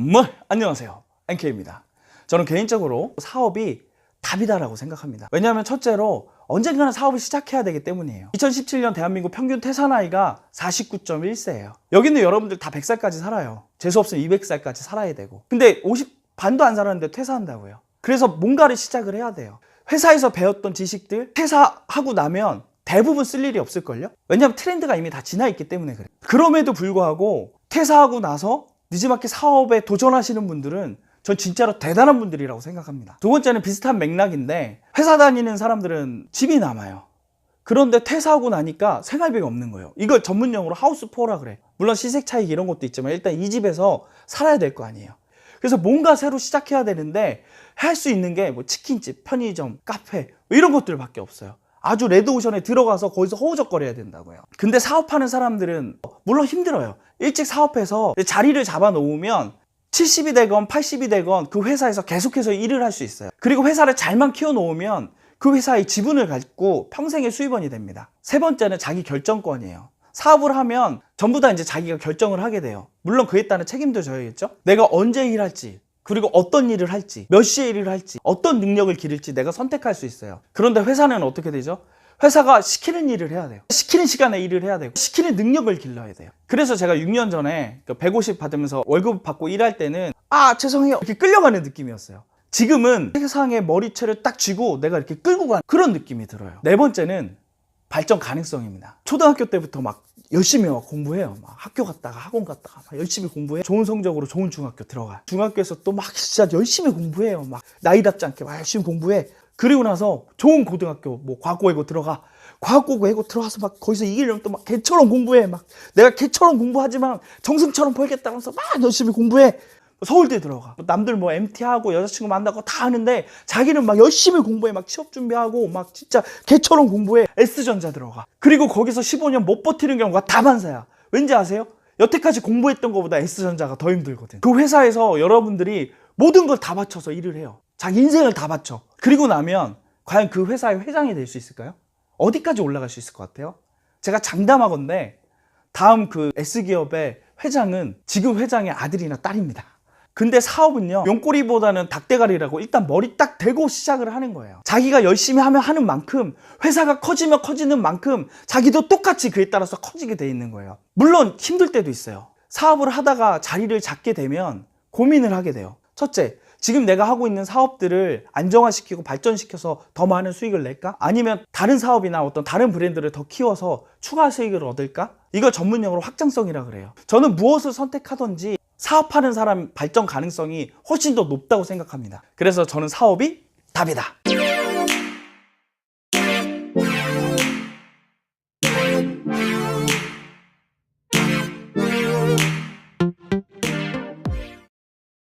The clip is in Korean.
뭐? 안녕하세요. NK입니다. 저는 개인적으로 사업이 답이다라고 생각합니다. 왜냐하면 첫째로 언젠가는 사업을 시작해야 되기 때문이에요. 2017년 대한민국 평균 퇴사 나이가 49.1세예요. 여기는 여러분들 다 100살까지 살아요. 재수없으면 200살까지 살아야 되고. 근데 50 반도 안 살았는데 퇴사한다고요. 그래서 뭔가를 시작을 해야 돼요. 회사에서 배웠던 지식들 퇴사하고 나면 대부분 쓸 일이 없을걸요? 왜냐하면 트렌드가 이미 다 지나 있기 때문에 그래. 그럼에도 불구하고 퇴사하고 나서 니즈마켓 사업에 도전하시는 분들은 전 진짜로 대단한 분들이라고 생각합니다. 두 번째는 비슷한 맥락인데 회사 다니는 사람들은 집이 남아요. 그런데 퇴사하고 나니까 생활비가 없는 거예요. 이걸 전문 용어로 하우스 포라 그래. 물론 시색 차익 이런 것도 있지만 일단 이 집에서 살아야 될 거 아니에요. 그래서 뭔가 새로 시작해야 되는데 할 수 있는 게 뭐 치킨집, 편의점, 카페 뭐 이런 것들밖에 없어요. 아주 레드오션에 들어가서 거기서 허우적거려야 된다고요. 근데 사업하는 사람들은 물론 힘들어요. 일찍 사업해서 자리를 잡아 놓으면 70이 되건 80이 되건 그 회사에서 계속해서 일을 할 수 있어요. 그리고 회사를 잘만 키워 놓으면 그 회사의 지분을 갖고 평생의 수입원이 됩니다. 세 번째는 자기 결정권이에요. 사업을 하면 전부 다 이제 자기가 결정을 하게 돼요. 물론 그에 따른 책임도 져야겠죠? 내가 언제 일할지, 그리고 어떤 일을 할지, 몇 시에 일을 할지, 어떤 능력을 기를지 내가 선택할 수 있어요. 그런데 회사는 어떻게 되죠? 회사가 시키는 일을 해야 돼요. 시키는 시간에 일을 해야 되고, 시키는 능력을 길러야 돼요. 그래서 제가 6년 전에 150 받으면서 월급 받고 일할 때는, 아, 죄송해요. 이렇게 끌려가는 느낌이었어요. 지금은 세상에 머리채를 딱 쥐고 내가 이렇게 끌고 가는 그런 느낌이 들어요. 네 번째는 발전 가능성입니다. 초등학교 때부터 막 열심히 막 공부해요. 막 학교 갔다가 학원 갔다가 막 열심히 공부해. 좋은 성적으로 좋은 중학교 들어가. 중학교에서 또 막 진짜 열심히 공부해요. 막 나이답지 않게 막 열심히 공부해. 그리고 나서 좋은 고등학교 뭐 과학고외고 들어가. 과학고고 외고 들어가서 막 거기서 이기려면 또 막 개처럼 공부해. 막 내가 개처럼 공부하지만 정승처럼 벌겠다면서 막 열심히 공부해. 서울대 들어가. 남들 뭐 MT하고 여자친구 만나고 다 하는데 자기는 막 열심히 공부해. 막 취업 준비하고 막 진짜 개처럼 공부해. S전자 들어가. 그리고 거기서 15년 못 버티는 경우가 다반사야. 왠지 아세요? 여태까지 공부했던 것보다 S전자가 더 힘들거든. 그 회사에서 여러분들이 모든 걸 다 바쳐서 일을 해요. 자기 인생을 다 바쳐. 그리고 나면 과연 그 회사의 회장이 될 수 있을까요? 어디까지 올라갈 수 있을 것 같아요? 제가 장담하건데 다음 그 S기업의 회장은 지금 회장의 아들이나 딸입니다. 근데 사업은요, 용꼬리보다는 닭대가리라고 일단 머리 딱 대고 시작을 하는 거예요. 자기가 열심히 하면 하는 만큼, 회사가 커지면 커지는 만큼, 자기도 똑같이 그에 따라서 커지게 돼 있는 거예요. 물론 힘들 때도 있어요. 사업을 하다가 자리를 잡게 되면 고민을 하게 돼요. 첫째, 지금 내가 하고 있는 사업들을 안정화시키고 발전시켜서 더 많은 수익을 낼까? 아니면 다른 사업이나 어떤 다른 브랜드를 더 키워서 추가 수익을 얻을까? 이걸 전문용어로 확장성이라 그래요. 저는 무엇을 선택하든지 사업하는 사람 발전 가능성이 훨씬 더 높다고 생각합니다. 그래서 저는 사업이 답이다.